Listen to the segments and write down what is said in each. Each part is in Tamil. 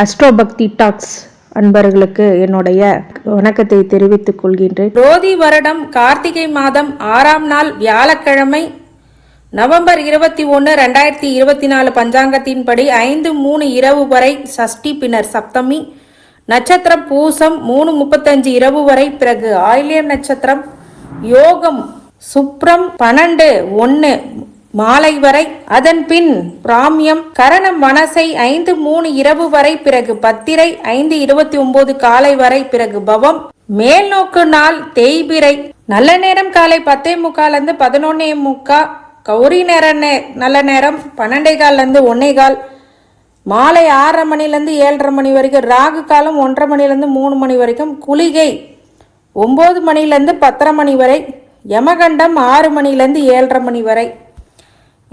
அஸ்ட்ரோ பக்தி டாக்ஸ் அன்பர்களுக்கு என்னுடைய வணக்கத்தை தெரிவித்துக் கொள்கின்றேன். ரோதி வருடம் கார்த்திகை மாதம் ஆறாம் நாள் வியாழக்கிழமை நவம்பர் இருபத்தி ஒன்று ரெண்டாயிரத்தி இருபத்தி நாலு பஞ்சாங்கத்தின்படி ஐந்து மூணு இரவு வரை சஷ்டி பின்னர் சப்தமி. நட்சத்திரம் பூசம் மூணு முப்பத்தஞ்சு இரவு வரை பிறகு ஆயிலியம் நட்சத்திரம். யோகம் சுப்ரம் பன்னெண்டு ஒன்று மாலை வரை. அதன் பின் பிராமியம் கரணம் மனசை ஐந்து மூணு இரவு வரை பிறகு பத்திரை ஐந்து இருபத்தி ஒன்பது காலை வரை பிறகு பவம். மேல் நோக்கு நாள் தேய்பிரை. நல்ல நேரம் காலை பத்தே முக்கால் இருந்து பதினொன்னே முக்கா. கௌரி நேர நே- நல்ல நேரம் பன்னெண்டே கால்ல இருந்து ஒன்னே கால். மாலை ஆறரை மணிலேருந்து ஏழரை மணி வரைக்கும் ராகு காலம் ஒன்றரை மணிலேருந்து மூணு மணி வரைக்கும் குளிகை ஒம்பது மணிலேருந்து பத்தரை மணி வரை யமகண்டம் ஆறு மணிலேருந்து ஏழரை மணி வரை.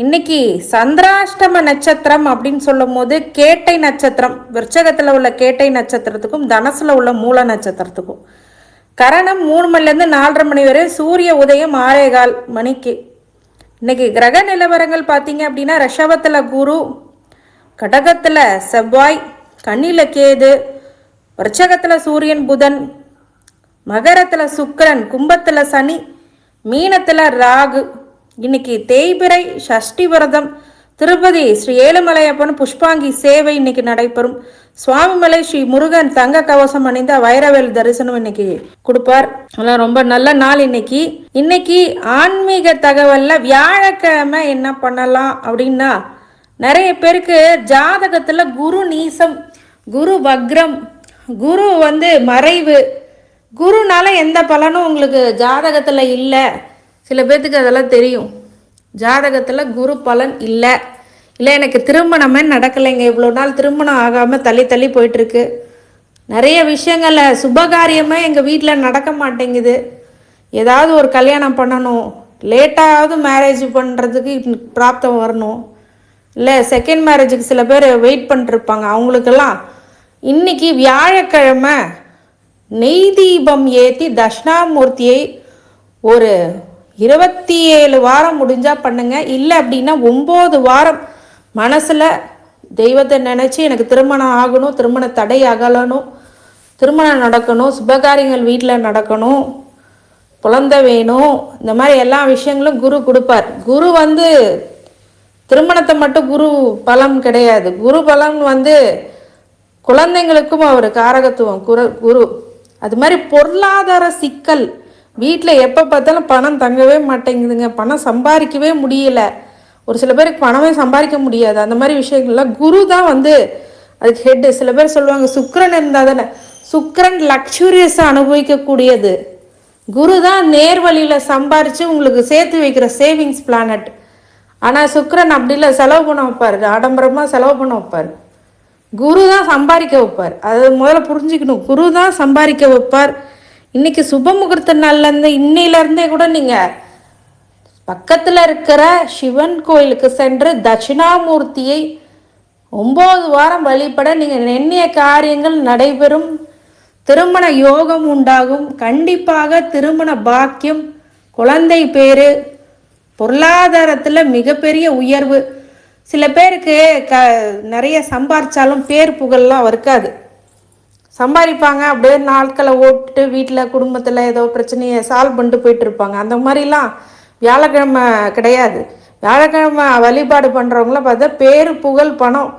இன்னைக்கு சந்திராஷ்டம நட்சத்திரம் அப்படின்னு சொல்லும் போது கேட்டை நட்சத்திரம் விருச்சகத்தில் உள்ள கேட்டை நட்சத்திரத்துக்கும் தனசுல உள்ள மூல நட்சத்திரத்துக்கும். கரணம் மூணு மணிலேருந்து நாலரை மணி வரை சூரிய உதயம் ஆறேகால் மணிக்கு. இன்னைக்கு கிரக நிலவரங்கள் பார்த்தீங்க அப்படின்னா ரிஷபத்தில் குரு கடகத்தில் செவ்வாய் கண்ணில கேது விருச்சகத்தில் சூரியன் புதன் மகரத்தில் சுக்கரன் கும்பத்தில் சனி மீனத்தில் ராகு. இன்னைக்கு தேய்பிறை சஷ்டி விரதம். திருப்பதி ஸ்ரீ ஏழுமலையப்பன் புஷ்பாங்கி சேவை இன்னைக்கு நடைபெறும். சுவாமிமலை ஸ்ரீ முருகன் தங்க கவசம் அணிந்த வைரவேல் தரிசனம் இன்னைக்கு கொடுப்பார். அதெல்லாம் ரொம்ப நல்ல நாள் இன்னைக்கு. இன்னைக்கு ஆன்மீக தகவல்ல வியாழக்கிழமை என்ன பண்ணலாம் அப்படின்னா நிறைய பேருக்கு ஜாதகத்துல குரு நீசம் குரு வக்ரம் குரு வந்து மறைவு. குருனால எந்த பலனும் உங்களுக்கு ஜாதகத்தில் இல்லை. சில பேர்த்துக்கு அதெல்லாம் தெரியும். ஜாதகத்தில் குரு பலன் இல்லை. இல்லை எனக்கு திருமணமே நடக்கலைங்க. இவ்வளோ நாள் திருமணம் ஆகாமல் தள்ளி தள்ளி போயிட்டுருக்கு. நிறைய விஷயங்களில் சுபகாரியமே எங்கள் வீட்டில் நடக்க மாட்டேங்குது. ஏதாவது ஒரு கல்யாணம் பண்ணணும். லேட்டாவது மேரேஜ் பண்ணுறதுக்கு பிராப்தம் வரணும். இல்லை செகண்ட் மேரேஜுக்கு சில பேர் வெயிட் பண்ணிருப்பாங்க. அவங்களுக்கெல்லாம் இன்னைக்கு வியாழக்கிழமை நெய் தீபம் ஏற்றி தட்சிணாமூர்த்தியை ஒரு இருபத்தி ஏழு வாரம் முடிஞ்சால் பண்ணுங்கள் இல்லை அப்படின்னா ஒம்பது வாரம் மனசில் தெய்வத்தை நினச்சி எனக்கு திருமணம் ஆகணும் திருமண தடை அகலணும் திருமணம் நடக்கணும் சுபகாரியங்கள் வீட்டில் நடக்கணும் குழந்தை வேணும் இந்த மாதிரி எல்லா விஷயங்களும் குரு கொடுப்பார். குரு வந்து திருமணத்தை மட்டும் குரு பலம் கிடையாது. குரு பலம் வந்து குழந்தைங்களுக்கும் அவர் காரகத்துவம் குரு குரு. அது மாதிரி பொருளாதார சிக்கல் வீட்டில் எப்போ பார்த்தாலும் பணம் தங்கவே மாட்டேங்குதுங்க. பணம் சம்பாதிக்கவே முடியல. ஒரு சில பேருக்கு பணமே சம்பாதிக்க முடியாது. அந்த மாதிரி விஷயங்கள்லாம் குரு தான் வந்து அதுக்கு ஹெட்டு சில பேர் சொல்லுவாங்க சுக்கரன் இருந்தால் தானே. சுக்கரன் லக்ஸூரியஸாக அனுபவிக்கக்கூடியது. குரு தான் நேர் வழியில் சம்பாரித்து உங்களுக்கு சேர்த்து வைக்கிற சேவிங்ஸ் பிளானட் ஆனால் சுக்கரன் அப்படி இல்லை. செலவு பண்ண வைப்பார். ஆடம்பரமாக செலவு பண்ண வைப்பார். குரு தான் சம்பாதிக்க வைப்பார். அது முதல்ல புரிஞ்சுக்கணும். குரு தான் சம்பாதிக்க வைப்பார். இன்னைக்கு சுப முகூர்த்த நாள்லேருந்து இன்னையிலேருந்தே கூட நீங்கள் பக்கத்தில் இருக்கிற சிவன் கோயிலுக்கு சென்று தட்சிணாமூர்த்தியை ஒம்பது வாரம் வழிபட நீங்கள் எண்ணிய காரியங்கள் நடைபெறும். திருமண யோகம் உண்டாகும். கண்டிப்பாக திருமண பாக்கியம் குழந்தை பேர் பொருளாதாரத்தில் மிகப்பெரிய உயர்வு. சில பேருக்கு க நிறைய சம்பாரிச்சாலும் பேர் புகழ்லாம் இருக்காது சம்பாதிப்பாங்க. அப்படியே நாட்களை ஓட்டு வீட்டில் குடும்பத்தில் ஏதோ பிரச்சனையை சால்வ் பண்ணிட்டு போயிட்டு இருப்பாங்க. அந்த மாதிரிலாம் வியாழக்கிழமை கிடையாது. வியாழக்கிழமை வழிபாடு பண்ணுறவங்கள பார்த்தா பேர் புகழ் பணம்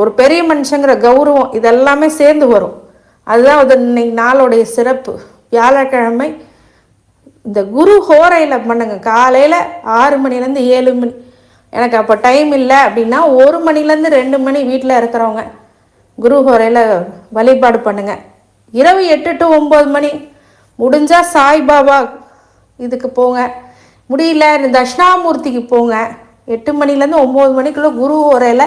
ஒரு பெரிய மனுஷங்கிற கௌரவம் இதெல்லாமே சேர்ந்து வரும். அதுதான் அது இன்னைக்கு நாளுடைய சிறப்பு. வியாழக்கிழமை இந்த குரு ஹோரையில் பண்ணுங்க. காலையில் ஆறு மணிலேருந்து ஏழு மணி. எனக்கு அப்போ டைம் இல்லை அப்படின்னா ஒரு மணிலேருந்து ரெண்டு மணி வீட்டில் இருக்கிறவங்க. குரு ஹோரையில் வழிபாடு பண்ணுங்கள் இரவு எட்டு டு ஒம்பது மணி. முடிஞ்சால் சாய்பாபா இதுக்கு போங்க. முடியல இந்த தட்சிணாமூர்த்திக்கு போங்க. எட்டு மணிலேருந்து ஒம்பது மணிக்குள்ளே குரு உரையில்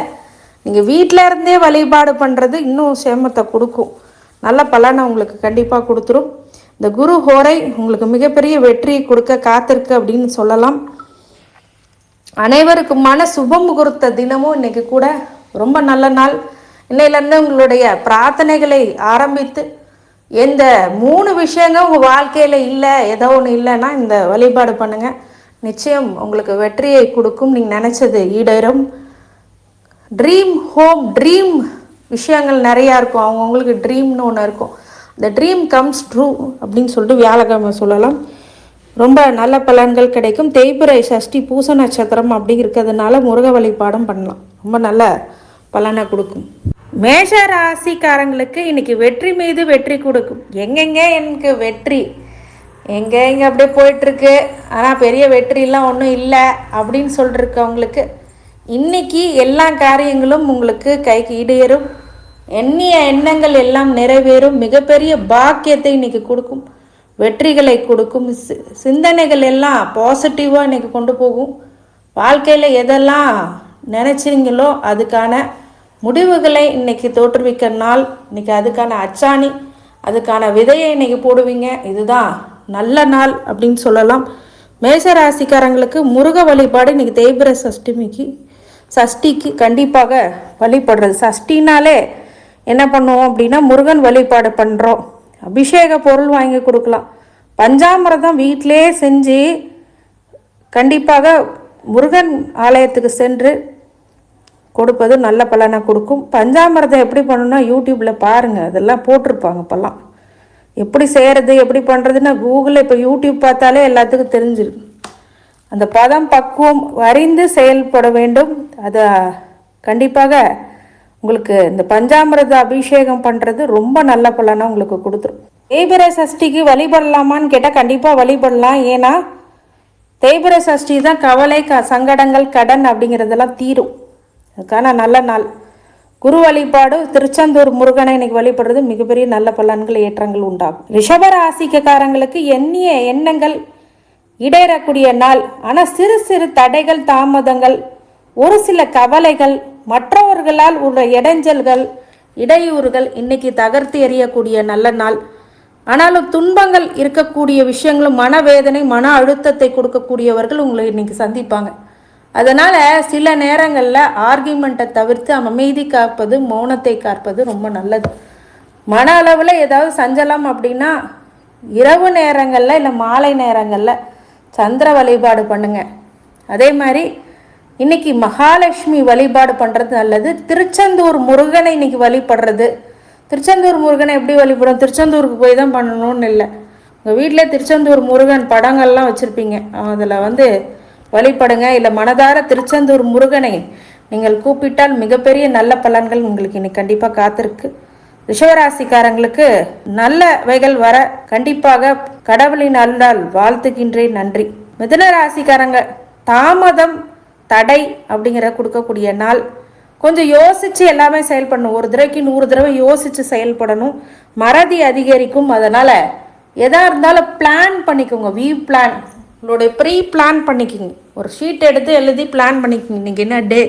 நீங்கள் வீட்டில் இருந்தே வழிபாடு பண்ணுறது இன்னும் சேமத்தை கொடுக்கும். நல்ல பலனை உங்களுக்கு கண்டிப்பாக கொடுத்துரும். இந்த குரு ஹோரை உங்களுக்கு மிகப்பெரிய வெற்றி கொடுக்க காத்திருக்கு அப்படின்னு சொல்லலாம். அனைவருக்குமான சுப முகூர்த்த தினமும் இன்றைக்கி கூட ரொம்ப நல்ல நாள். இன்னையிலேருந்து உங்களுடைய பிரார்த்தனைகளை ஆரம்பித்து எந்த மூணு விஷயங்கள் உங்கள் வாழ்க்கையில் இல்லை ஏதோ ஒன்று இல்லைன்னா இந்த வழிபாடு பண்ணுங்கள் நிச்சயம் உங்களுக்கு வெற்றியை கொடுக்கும். நீங்கள் நினச்சது ஈடேறும். ட்ரீம் ஹோம் ட்ரீம் விஷயங்கள் நிறையா இருக்கும். அவங்கவுங்களுக்கு ட்ரீம்னு ஒன்று இருக்கும். இந்த ட்ரீம் கம்ஸ் ட்ரூ அப்படின்னு சொல்லிட்டு வியாழக்கிழமை சொல்லலாம். ரொம்ப நல்ல பலன்கள் கிடைக்கும். தேய்பிரை சஷ்டி பூச நட்சத்திரம் அப்படி இருக்கிறதுனால முருக வழிபாடும் பண்ணலாம். ரொம்ப நல்ல பலனை கொடுக்கும். மேஷ ராசிக்காரங்களுக்கு இன்னைக்கு வெற்றி மீது வெற்றி கொடுக்கும். எங்கெங்க எனக்கு வெற்றி? எங்கே இங்கே அப்படியே போயிட்டுருக்கு. ஆனால் பெரிய வெற்றிலாம் ஒன்றும் இல்லை அப்படின்னு சொல்லிருக்கவங்களுக்கு இன்னைக்கு எல்லா காரியங்களும் உங்களுக்கு கைக்கு ஈடேறும். எண்ணிய எண்ணங்கள் எல்லாம் நிறைவேறும். மிகப்பெரிய பாக்கியத்தை இன்னைக்கு கொடுக்கும். வெற்றிகளை கொடுக்கும். சி- சிந்தனைகள் எல்லாம் பாசிட்டிவாக இன்னைக்கு கொண்டு போகும். வாழ்க்கையில் எதெல்லாம் நினச்சிங்களோ அதுக்கான முடிவுகளை இன்னைக்கு தோற்றுவிக்க நாள். இன்னைக்கு அதுக்கான அச்சாணி அதுக்கான விதையை இன்னைக்கு போடுவீங்க. இதுதான் நல்ல நாள் அப்படின்னு சொல்லலாம். மேச ராசிக்காரங்களுக்கு முருக வழிபாடு இன்னைக்கு தேய்பிர சஷ்டிமிக்கு சஷ்டிக்கு கண்டிப்பாக வழிபடுறது. சஷ்டினாலே என்ன பண்ணுவோம் அப்படின்னா முருகன் வழிபாடு பண்ணுறோம் அபிஷேக பொருள் வாங்கி கொடுக்கலாம். பஞ்சாமிரதம் வீட்டிலே செஞ்சு கண்டிப்பாக முருகன் ஆலயத்துக்கு சென்று கொடுப்பது நல்ல பலனை கொடுக்கும். பஞ்சாமிரதம் எப்படி பண்ணணும்னா யூடியூப்பில் பாருங்கள் அதெல்லாம் போட்டிருப்பாங்க இப்போல்லாம். எப்படி செய்கிறது எப்படி பண்ணுறதுன்னா கூகுளில் இப்போ யூடியூப் பார்த்தாலே எல்லாத்துக்கும் தெரிஞ்சிருக்கு. அந்த பதம் பக்குவம் வரிந்து செயல்பட வேண்டும். அது கண்டிப்பாக உங்களுக்கு இந்த பஞ்சாமிரத அபிஷேகம் பண்ணுறது ரொம்ப நல்ல பலனை உங்களுக்கு கொடுத்துரும். தேய்பிர சஷ்டிக்கு வழிபடலாமான்னு கேட்டால் கண்டிப்பாக வழிபடலாம். ஏன்னா தேய்பிர சஷ்டி தான் கவலை க சங்கடங்கள் கடன் அப்படிங்கிறதெல்லாம் தீரும். அதுக்கான நல்ல நாள். குரு வழிபாடு திருச்செந்தூர் முருகனை இன்னைக்கு வழிபடுறது மிகப்பெரிய நல்ல பலன்கள் ஏற்றங்கள் உண்டாகும். ரிஷப ராசிக்காரங்களுக்கு எண்ணிய எண்ணங்கள் இடேறக்கூடிய நாள். ஆனால் சிறு சிறு தடைகள் தாமதங்கள் ஒரு சில கவலைகள் மற்றவர்களால் உள்ள இடைஞ்சல்கள் இடையூறுகள் இன்னைக்கு தகர்த்து எறியக்கூடிய நல்ல நாள். ஆனாலும் துன்பங்கள் இருக்கக்கூடிய விஷயங்களும் மனவேதனை மன அழுத்தத்தை கொடுக்கக்கூடியவர்கள் உங்களை இன்னைக்கு சந்திப்பாங்க. அதனால் சில நேரங்களில் ஆர்கியூமெண்ட்டை தவிர்த்து அமைதி காப்பது மௌனத்தை காப்பது ரொம்ப நல்லது. மன அளவில் ஏதாவது சஞ்சலம் அப்படின்னா இரவு நேரங்களில் இல்லை மாலை நேரங்களில் சந்திர வழிபாடு பண்ணுங்க. அதே மாதிரி இன்னைக்கு மகாலட்சுமி வழிபாடு பண்ணுறது நல்லது. திருச்செந்தூர் முருகனை இன்னைக்கு வழிபடுறது. திருச்செந்தூர் முருகனை எப்படி வழிபடும் திருச்செந்தூருக்கு போய் தான் பண்ணணும்னு இல்லை. உங்கள் வீட்டில் திருச்செந்தூர் முருகன் படங்கள்லாம் வச்சுருப்பீங்க. அதில் வந்து வழிபடுங்க. இல்லை மனதார திருச்செந்தூர் முருகனை நீங்கள் கூப்பிட்டால் மிகப்பெரிய நல்ல பலன்கள் உங்களுக்கு இன்னைக்கு கண்டிப்பாக காத்திருக்கு. ரிஷவராசிக்காரங்களுக்கு நல்லவைகள் வர கண்டிப்பாக கடவுளின் அருளால் வாழ்த்துகின்றேன். நன்றி. மிதுன ராசிக்காரங்க தாமதம் தடை அப்படிங்கிற கொடுக்கக்கூடிய நாள். கொஞ்சம் யோசிச்சு எல்லாமே செயல்படணும். ஒரு தடவைக்கு நூறு தடவை யோசிச்சு செயல்படணும். மறதி அதிகரிக்கும். அதனால எதா இருந்தாலும் பிளான் பண்ணிக்கோங்க. வி பிளான் உங்களுடைய ப்ரீ பிளான் பண்ணிக்கோங்க. ஒரு ஷீட் எடுத்து எழுதி பிளான் பண்ணிக்கிங்க. இன்னைக்கு என்ன டே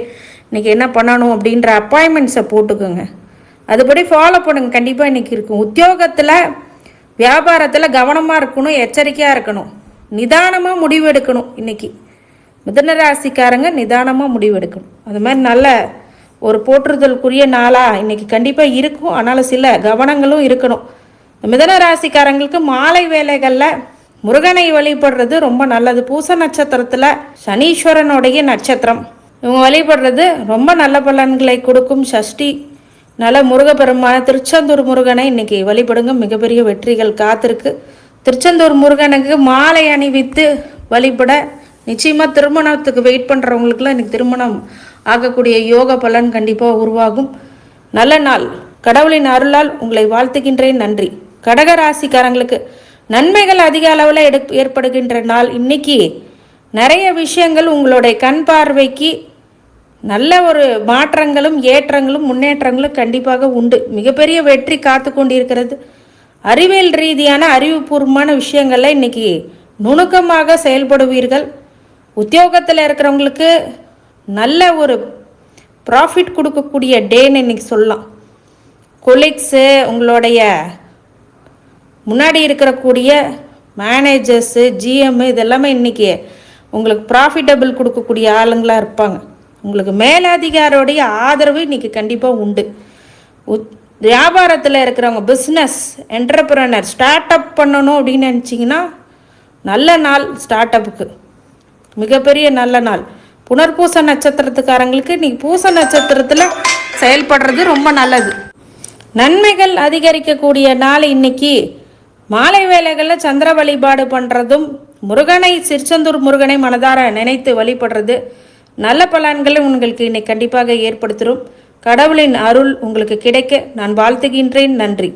இன்னைக்கு என்ன பண்ணணும் அப்படின்ற அப்பாயின்மெண்ட்ஸை போட்டுக்கோங்க. அதுபடி ஃபாலோ பண்ணுங்க. கண்டிப்பாக இன்றைக்கி இருக்கும். உத்தியோகத்தில் வியாபாரத்தில் கவனமாக இருக்கணும் எச்சரிக்கையாக இருக்கணும். நிதானமாக முடிவு எடுக்கணும் இன்னைக்கு. மிதன ராசிக்காரங்க நிதானமாக முடிவெடுக்கணும். அது மாதிரி நல்ல ஒரு போற்றுதலுக்குரிய நாளாக இன்றைக்கி கண்டிப்பாக இருக்கும். அதனால் சில கவனங்களும் இருக்கணும். மிதன ராசிக்காரங்களுக்கு மாலை வேலைகளில் முருகனை வழிபடுறது ரொம்ப நல்லது. பூச நட்சத்திரத்தில் சனீஸ்வரனுடைய நட்சத்திரம். இவங்க வழிபடுறது ரொம்ப நல்ல பலன்களை கொடுக்கும் சஷ்டி. நல்ல முருகப்பெருமான திருச்செந்தூர் முருகனை இன்னைக்கு வழிபடுங்க. மிகப்பெரிய வெற்றிகள் காத்திருக்கு. திருச்செந்தூர் முருகனுக்கு மாலை அணிவித்து வழிபட நிச்சயமாக திருமணத்துக்கு வெயிட் பண்ணுறவங்களுக்குலாம் இன்றைக்கி திருமணம் ஆகக்கூடிய யோக பலன் கண்டிப்பாக உருவாகும். நல்ல நாள். கடவுளின் அருளால் உங்களை வாழ்த்துகின்றேன். நன்றி. கடக ராசிக்காரங்களுக்கு நன்மைகள் அதிக அளவில் எடு ஏற்படுகின்ற நாள் இன்னைக்கு நிறைய விஷயங்கள் உங்களுடைய கண் பார்வைக்கு நல்ல ஒரு மாற்றங்களும் ஏற்றங்களும் முன்னேற்றங்களும் கண்டிப்பாக உண்டு. மிகப்பெரிய வெற்றி காத்து கொண்டிருக்கிறது. அறிவியல் ரீதியான அறிவுபூர்வமான விஷயங்களில் இன்னைக்கு நுணுக்கமாக செயல்படுவீர்கள். உத்தியோகத்தில் இருக்கிறவங்களுக்கு நல்ல ஒரு ப்ராஃபிட் கொடுக்கக்கூடிய டேன்னு இன்னைக்கு சொல்லலாம். கொலீக்ஸு உங்களுடைய முன்னாடி இருக்கக்கூடிய மேனேஜர்ஸு ஜிஎம் இதெல்லாமே இன்றைக்கி உங்களுக்கு ப்ராஃபிட்டபிள் கொடுக்கக்கூடிய ஆளுங்களாக இருப்பாங்க. உங்களுக்கு மேலதிகாரோடைய ஆதரவு இன்றைக்கி கண்டிப்பாக உண்டு. உத் வியாபாரத்தில் இருக்கிறவங்க பிஸ்னஸ் என்டர்பிரனர் ஸ்டார்ட் அப் பண்ணணும் அப்படின்னு நினச்சிங்கன்னா நல்ல நாள் ஸ்டார்ட் அப்புக்கு மிகப்பெரிய நல்ல நாள். புனர்பூச நட்சத்திரத்துக்காரங்களுக்கு இன்றைக்கி பூச நட்சத்திரத்தில் செயல்படுறது ரொம்ப நல்லது. நன்மைகள் அதிகரிக்கக்கூடிய நாள் இன்னைக்கு மாலை வேளைகளில் சந்திர வழிபாடு பண்ணுறதும் முருகனை சிற்சந்தூர் முருகனை மனதார நினைத்து வழிபடுறது நல்ல பலன்களை உங்களுக்கு இன்னைக்கு கண்டிப்பாக ஏற்படுத்தும் கடவுளின் அருள் உங்களுக்கு கிடைக்க நான் வாழ்த்துகின்றேன் நன்றி.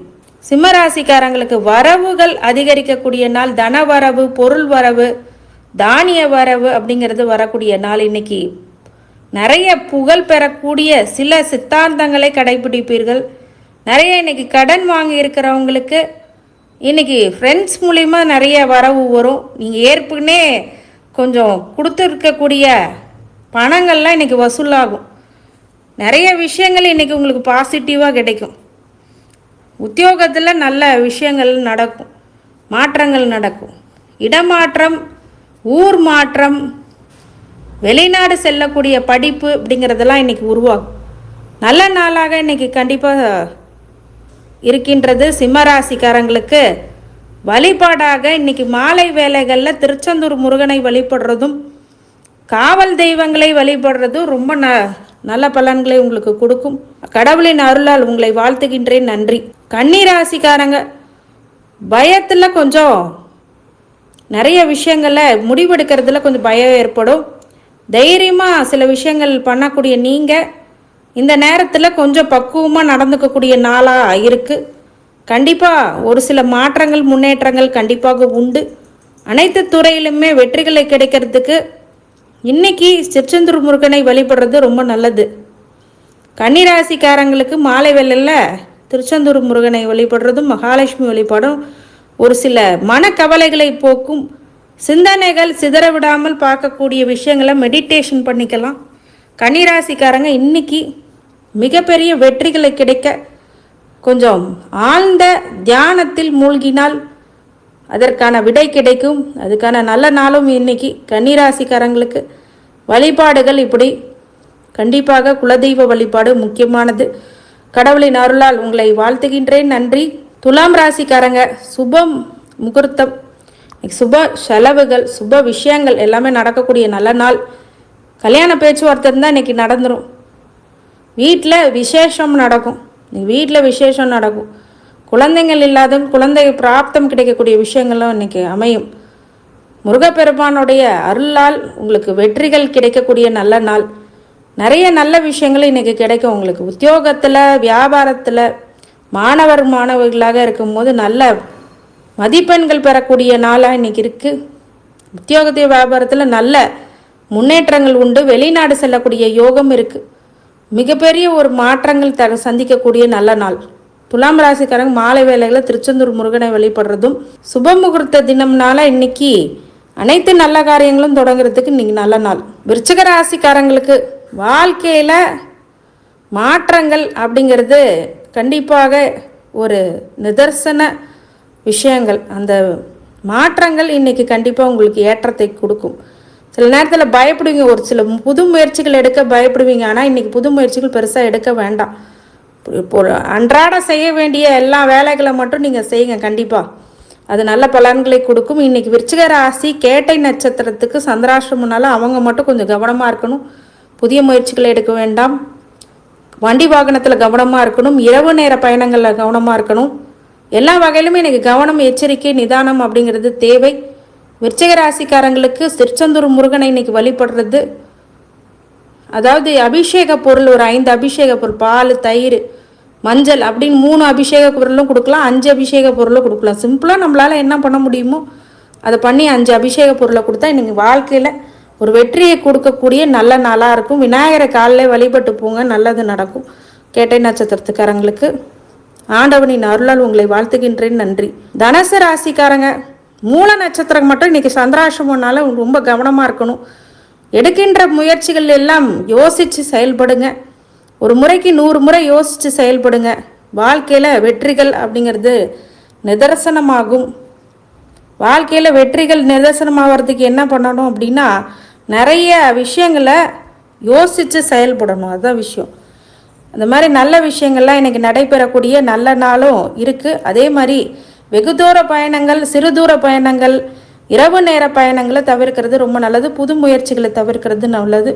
சிம்மராசிக்காரங்களுக்கு வரவுகள் அதிகரிக்கக்கூடிய நாள் தன வரவு பொருள் வரவு தானிய வரவு அப்படிங்கிறது வரக்கூடிய நாள் இன்னைக்கு. நிறைய புகழ் பெறக்கூடிய சில சித்தாந்தங்களை கடைபிடிப்பீர்கள். நிறைய இன்னைக்கு கடன் வாங்கி இருக்கிறவங்களுக்கு இன்னைக்கு ஃப்ரெண்ட்ஸ் மூலிமா நிறைய வரவு வரும். நீங்கள் ஏற்கனவே கொஞ்சம் கொடுத்துருக்கக்கூடிய பணங்கள்லாம் இன்றைக்கி வசூலாகும். நிறைய விஷயங்கள் இன்றைக்கி உங்களுக்கு பாசிட்டிவாக கிடைக்கும். உத்தியோகத்தில் நல்ல விஷயங்கள் நடக்கும். மாற்றங்கள் நடக்கும். இடமாற்றம் ஊர் மாற்றம் வெளிநாடு செல்லக்கூடிய படிப்பு அப்படிங்கிறதெல்லாம் இன்னைக்கு உருவாகும். நல்ல நாளாக இன்றைக்கி கண்டிப்பாக இருக்கின்றது. சிம்மராசிக்காரங்களுக்கு வழிபாடாக இன்னைக்கு மாலை வேலைகளில் திருச்செந்தூர் முருகனை வழிபடுறதும் காவல் தெய்வங்களை வழிபடுறதும் ரொம்ப ந நல்ல பலன்களை உங்களுக்கு கொடுக்கும். கடவுளின் அருளால் உங்களை வாழ்த்துகின்றேன். நன்றி. கன்னிராசிக்காரங்க பயத்தில் கொஞ்சம் நிறைய விஷயங்களில் முடிவெடுக்கிறதுல கொஞ்சம் பயம் ஏற்படும். தைரியமாக சில விஷயங்கள் பண்ணக்கூடிய நீங்கள் இந்த நேரத்தில் கொஞ்சம் பக்குவமாக நடந்துக்கக்கூடிய நாளாக இருக்குது கண்டிப்பாக ஒரு சில மாற்றங்கள் முன்னேற்றங்கள் கண்டிப்பாக உண்டு. அனைத்து துறையிலுமே வெற்றிகளை கிடைக்கிறதுக்கு இன்னைக்கு சிற்றந்தூர் முருகனை வழிபடுறது ரொம்ப நல்லது. கன்னிராசிக்காரங்களுக்கு மாலை வேலையில் திருச்செந்தூர் முருகனை வழிபடுறதும் மகாலட்சுமி வழிபாடும் ஒரு சில மனக்கவலைகளை போக்கும். சிந்தனைகள் சிதற விடாமல் பார்க்கக்கூடிய விஷயங்களை மெடிடேஷன் பண்ணிக்கலாம். கன்னிராசிக்காரங்க இன்னைக்கு மிகப்பெரிய வெற்றிகளை கிடைக்க கொஞ்சம் ஆழ்ந்த தியானத்தில் மூழ்கினால் அதற்கான விடை கிடைக்கும். அதுக்கான நல்ல நாளும் இன்னைக்கு கன்னிராசிக்காரங்களுக்கு. வழிபாடுகள் இப்படி. கண்டிப்பாக குலதெய்வ வழிபாடு முக்கியமானது. கடவுளின் அருளால் உங்களை வாழ்த்துகின்றேன். நன்றி. துலாம் ராசிக்காரங்க சுபம் முகூர்த்தம். சுப செலவுகள் சுப விஷயங்கள் எல்லாமே நடக்கக்கூடிய நல்ல நாள். கல்யாண பேச்சுவார்த்தை இருந்தால் இன்னைக்கு நடந்துடும் வீட்டில் விசேஷம் நடக்கும். வீட்டில் விசேஷம் நடக்கும். குழந்தைங்கள் இல்லாத குழந்தை பிராப்தம் கிடைக்கக்கூடிய விஷயங்களும் இன்னைக்கு அமையும். முருகப்பெருமானுடைய அருளால் உங்களுக்கு வெற்றிகள் கிடைக்கக்கூடிய நல்ல நாள். நிறைய நல்ல விஷயங்கள் இன்றைக்கி கிடைக்கும் உங்களுக்கு. உத்தியோகத்தில் வியாபாரத்தில் மாணவர் மாணவர்களாக இருக்கும்போது நல்ல மதிப்பெண்கள் பெறக்கூடிய நாளாக இன்றைக்கி இருக்குது உத்தியோகத்தை வியாபாரத்தில் நல்ல முன்னேற்றங்கள் உண்டு. வெளிநாடு செல்லக்கூடிய யோகம் இருக்குது மிகப்பெரிய ஒரு மாற்றங்கள் த சந்திக்கக்கூடிய நல்ல நாள். துலாம் ராசிக்காரங்க மாலை வேலைகளை திருச்செந்தூர் முருகனை வழிபடுறதும் சுப முகூர்த்த தினம்னால இன்னைக்கு அனைத்து நல்ல காரியங்களும் தொடங்குறதுக்கு இன்னைக்கு நல்ல நாள். விருச்சிக ராசிக்காரங்களுக்கு வாழ்க்கையில் மாற்றங்கள் அப்படிங்கிறது கண்டிப்பாக ஒரு நிதர்சன விஷயங்கள். அந்த மாற்றங்கள் இன்னைக்கு கண்டிப்பாக உங்களுக்கு ஏற்றத்தை கொடுக்கும். சில நேரத்தில் பயப்படுவீங்க. ஒரு சில புது முயற்சிகள் எடுக்க பயப்படுவீங்க. ஆனால் இன்றைக்கி புது முயற்சிகள் பெருசாக எடுக்க வேண்டாம். இப்போ அன்றாட செய்ய வேண்டிய எல்லா வேலைகளை மட்டும் நீங்கள் செய்யுங்க கண்டிப்பாக அது நல்ல பலன்களை கொடுக்கும். இன்றைக்கி விருச்சிக ராசி கேட்டை நட்சத்திரத்துக்கு சந்திராஷ்டமுனால அவங்க மட்டும் கொஞ்சம் கவனமாக இருக்கணும். புதிய முயற்சிகளை எடுக்க வேண்டாம். வண்டி வாகனத்தில் கவனமாக இருக்கணும். இரவு நேர பயணங்களில் கவனமாக இருக்கணும். எல்லா வகையிலுமே எனக்கு கவனம் எச்சரிக்கை நிதானம் அப்படிங்கிறது தேவை. விருச்சிக ராசிக்காரங்களுக்கு திருச்செந்தூர் முருகனை இன்னைக்கு வழிபடுறது. அதாவது அபிஷேக பொருள் ஒரு ஐந்து அபிஷேக பொருள் பால் தயிர் மஞ்சள் அப்படின்னு மூணு அபிஷேக பொருளும் கொடுக்கலாம் அஞ்சு அபிஷேக பொருளும் கொடுக்கலாம். சிம்பிளாக நம்மளால் என்ன பண்ண முடியுமோ அதை பண்ணி அஞ்சு அபிஷேக பொருளை கொடுத்தா இன்றைக்கி வாழ்க்கையில் ஒரு வெற்றியை கொடுக்கக்கூடிய நல்ல நாளாக இருக்கும். விநாயகரை காலையில் வழிபட்டு போங்க நல்லது நடக்கும். கேட்டை நட்சத்திரத்துக்காரங்களுக்கு ஆண்டவனின் அருளால் உங்களை வாழ்த்துகின்றேன். நன்றி. தனசு ராசிக்காரங்க மூல நட்சத்திரம் மட்டும் இன்னைக்கு சந்திராசிரமனால ரொம்ப கவனமாக இருக்கணும். எடுக்கின்ற முயற்சிகள் எல்லாம் யோசித்து செயல்படுங்க. ஒரு முறைக்கு நூறு முறை யோசித்து செயல்படுங்க. வாழ்க்கையில் வெற்றிகள் அப்படிங்கிறது நிதர்சனமாகும். வாழ்க்கையில் வெற்றிகள் நிதர்சனமாகிறதுக்கு என்ன பண்ணணும் அப்படின்னா நிறைய விஷயங்களை யோசித்து செயல்படணும். அதுதான் விஷயம். அந்த மாதிரி நல்ல விஷயங்கள்லாம் எனக்கு நடைபெறக்கூடிய நல்ல நாளும் இருக்குது அதே மாதிரி வெகு தூர பயணங்கள் சிறு தூர பயணங்கள் இரவு நேர பயணங்களை தவிர்க்கிறது ரொம்ப நல்லது. புது முயற்சிகளை தவிர்க்கிறது நல்லது.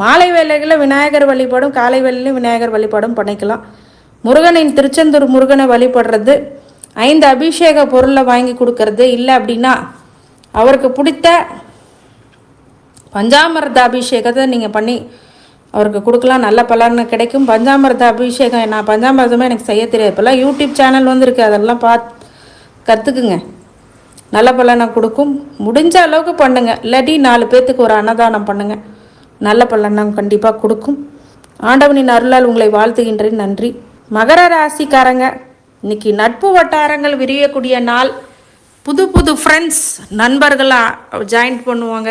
மாலை வேலைகளில் விநாயகர் வழிபாடும் காலை வேலையிலும் விநாயகர் வழிபாடும் பண்ணிக்கலாம். முருகனின் திருச்செந்தூர் முருகனை வழிபடுறது ஐந்து அபிஷேக பொருளை வாங்கி கொடுக்கறது. இல்லை அப்படின்னா அவருக்கு பிடித்த பஞ்சாமிரத அபிஷேகத்தை நீங்கள் பண்ணி அவருக்கு கொடுக்கலாம் நல்ல பலன் கிடைக்கும். பஞ்சாமிரத அபிஷேகம் நான் பஞ்சாமிரதமே எனக்கு செய்ய தெரியாது. இப்போல்லாம் யூடியூப் சேனல் வந்துருக்கு. அதெல்லாம் பார்த்து கற்றுக்குங்க நல்ல பலனை கொடுக்கும். முடிஞ்ச அளவுக்கு பண்ணுங்கள் இல்லாட்டி நாலு பேர்த்துக்கு ஒரு அன்னதானம் பண்ணுங்கள் நல்ல பலனை கண்டிப்பாக கொடுக்கும். ஆண்டவனின் அருளால் உங்களை வாழ்த்துகின்றேன். நன்றி. மகர ராசிக்காரங்க இன்னைக்கு நட்பு வட்டாரங்கள் விரியக்கூடிய நாள். புது புது ஃப்ரெண்ட்ஸ் நண்பர்களாக ஜாயின் பண்ணுவாங்க.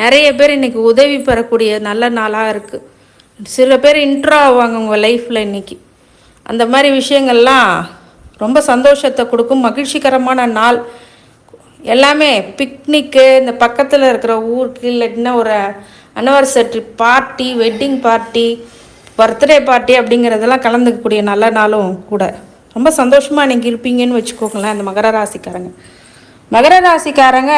நிறைய பேர் இன்றைக்கி உதவி பெறக்கூடிய நல்ல நாளாக இருக்குது சில பேர் இன்ட்ரோ ஆவாங்க உங்கள் லைஃப்பில் இன்னைக்கு. அந்த மாதிரி விஷயங்கள்லாம் ரொம்ப சந்தோஷத்தை கொடுக்கும் மகிழ்ச்சிகரமான நாள். எல்லாமே பிக்னிக்கு இந்த பக்கத்தில் இருக்கிற ஊருக்கு இல்லாட்டினா ஒரு anniversary party wedding party birthday party அப்படிங்கிறதெல்லாம் கலந்துக்கக்கூடிய நல்ல நாளும் கூட. ரொம்ப சந்தோஷமாக இன்றைக்கி இருப்பீங்கன்னு வச்சுக்கோங்களேன் அந்த மகர ராசிக்காரங்க. மகர ராசிக்காரங்க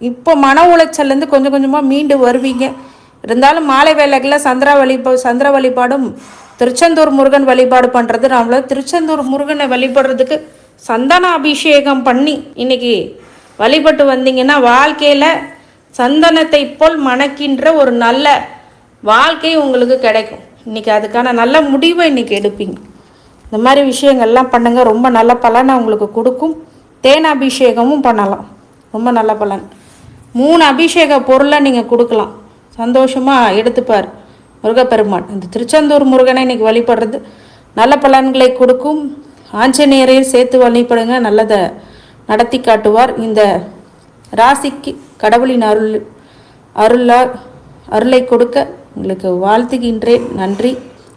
இப்போ மன உளைச்சல்லேருந்து கொஞ்சம் கொஞ்சமாக மீண்டு வருவீங்க. இருந்தாலும் மாலை வேலைகளில் சந்திரா வழிபா சந்திர வழிபாடும் திருச்செந்தூர் முருகன் வழிபாடு பண்ணுறது நம்மள திருச்செந்தூர் முருகனை வழிபடுறதுக்கு சந்தன அபிஷேகம் பண்ணி இன்னைக்கு வழிபட்டு வந்தீங்கன்னா வாழ்க்கையில் சந்தனத்தை போல் மணக்கின்ற ஒரு நல்ல வாழ்க்கை உங்களுக்கு கிடைக்கும். இன்னைக்கு அதுக்கான நல்ல முடிவை இன்னைக்கு எடுப்பீங்க. இந்த மாதிரி விஷயங்கள்லாம் பண்ணுங்கள் ரொம்ப நல்ல பலனை உங்களுக்கு கொடுக்கும். தேன் அபிஷேகமும் பண்ணலாம். ரொம்ப நல்ல பலன். மூணு அபிஷேக பொருளை நீங்கள் கொடுக்கலாம். சந்தோஷமாக எடுத்துப்பார் முருகப்பெருமான். இந்த திருச்செந்தூர் முருகனை இன்னைக்கு வழிபடுறது நல்ல பலன்களை கொடுக்கும். ஆஞ்சநேயரையும் சேர்த்து வழிபடுங்க நல்லதை நடத்தி காட்டுவார். இந்த ராசிக்கு கடவுளின் அருள் அருளால் அருளை கொடுக்க உங்களுக்கு வாழ்த்துகின்றேன். நன்றி.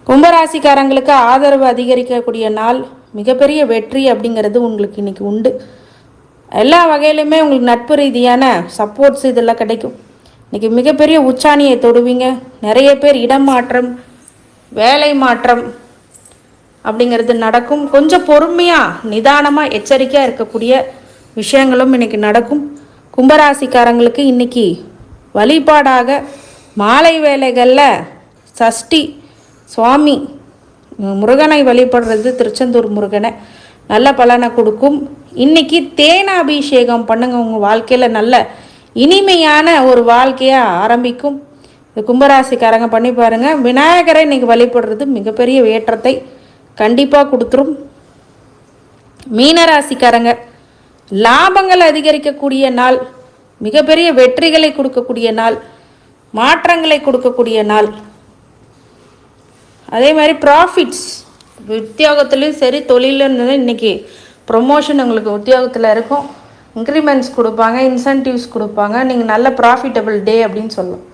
கும்பராசிக்காரங்களுக்கு ஆதரவு அதிகரிக்கக்கூடிய நாள் மிகப்பெரிய வெற்றி அப்படிங்கிறது உங்களுக்கு இன்னைக்கு உண்டு. எல்லா வகையிலுமே உங்களுக்கு நட்பு ரீதியான சப்போர்ட்ஸ் இதெல்லாம் கிடைக்கும். இன்னைக்கு மிகப்பெரிய உச்சாணியை தொடுவீங்க. நிறைய பேர் இடம் மாற்றம் வேலை மாற்றம் அப்படிங்கிறது நடக்கும். கொஞ்சம் பொறுமையாக நிதானமாக எச்சரிக்கையாக இருக்கக்கூடிய விஷயங்களும் இன்றைக்கி நடக்கும். கும்பராசிக்காரங்களுக்கு இன்னைக்கு வழிபாடாக மாலை வேலைகளில் சஷ்டி சுவாமி முருகனை வழிபடுறது திருச்செந்தூர் முருகனை நல்ல பலனை கொடுக்கும். இன்றைக்கி தேனாபிஷேகம் பண்ணுங்க. உங்கள் வாழ்க்கையில் நல்ல இனிமையான ஒரு வாழ்க்கையை ஆரம்பிக்கும். இந்த கும்பராசிக்காரங்க பண்ணி பாருங்கள் விநாயகரை இன்னைக்கு வழிபடுறது மிகப்பெரிய ஏற்றத்தை கண்டிப்பாக கொடுத்துரும். மீனராசிக்காரங்க லாபங்கள் அதிகரிக்கக்கூடிய நாள் மிகப்பெரிய வெற்றிகளை கொடுக்கக்கூடிய நாள் மாற்றங்களை கொடுக்கக்கூடிய நாள். அதே மாதிரி ப்ராஃபிட்ஸ் உத்தியோகத்துலேயும் சரி தொழிலும் இன்னைக்கு ப்ரொமோஷன் உங்களுக்கு உத்தியோகத்தில் இருக்கும். இன்க்ரிமெண்ட்ஸ் கொடுப்பாங்க இன்சென்டிவ்ஸ் கொடுப்பாங்க. நீங்கள் நல்ல ப்ராஃபிட்டபிள் டே அப்படின்னு சொல்லலாம்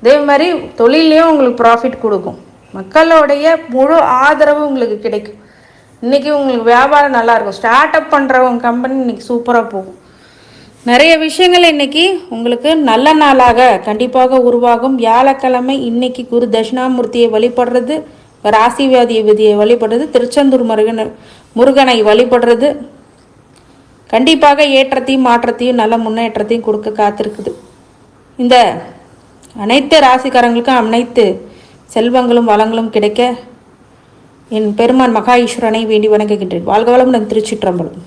அதே மாதிரி தொழிலையும் உங்களுக்கு ப்ராஃபிட் கொடுக்கும். மக்களுடைய முழு ஆதரவு உங்களுக்கு கிடைக்கும். இன்றைக்கி உங்களுக்கு வியாபாரம் நல்லாயிருக்கும் ஸ்டார்ட் அப் பண்ணுறவங்க கம்பெனி இன்றைக்கி சூப்பராக போகும். நிறைய விஷயங்கள் இன்னைக்கு உங்களுக்கு நல்ல நாளாக கண்டிப்பாக உருவாகும். வியாழக்கிழமை இன்னைக்கு குரு தட்சிணாமூர்த்தியை வழிபடுறது ராசிவாதி விதியை வழிபடுறது திருச்செந்தூர் முருகன் முருகனை வழிபடுறது கண்டிப்பாக ஏற்றத்தையும் மாற்றத்தையும் நல்ல முன்னேற்றத்தையும் கொடுக்க காத்திருக்குது. இந்த அனைத்து ராசிக்காரங்களுக்கும் அனைத்து செல்வங்களும் வளங்களும் கிடைக்க என் பெருமான் மகா ஈஸ்வரனை வேண்டி வணங்குகின்றேன். வாழ்க வளமுடன் திருச்சிற்றம்பலம்.